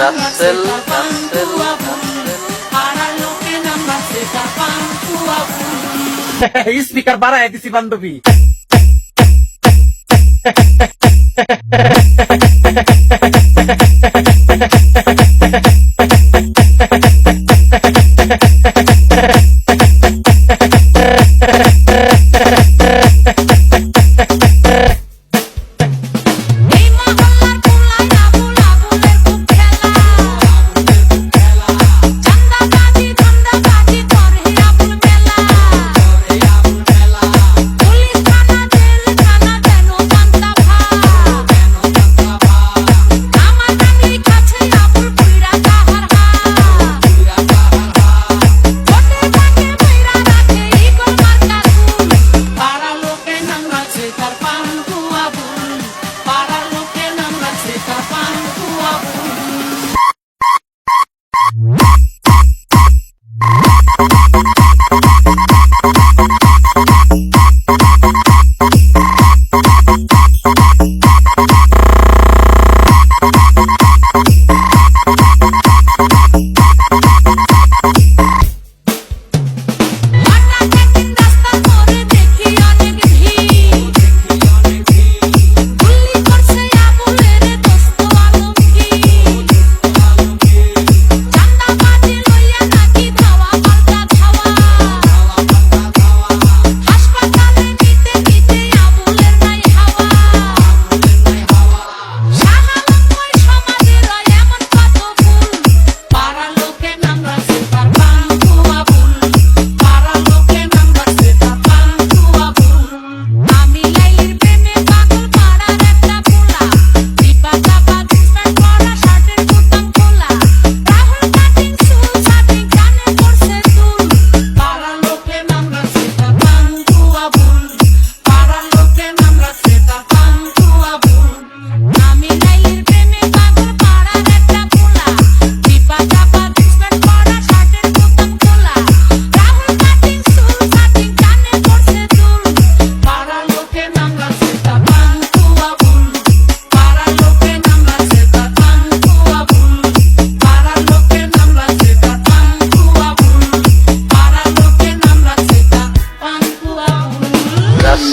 Rasel Rasel speaker বাড়ায় দিছি বান্ধবী।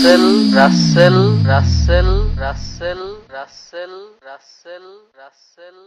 রাসেল রাসেল রাসেল রাসেল রাসেল রাসেল রাসেল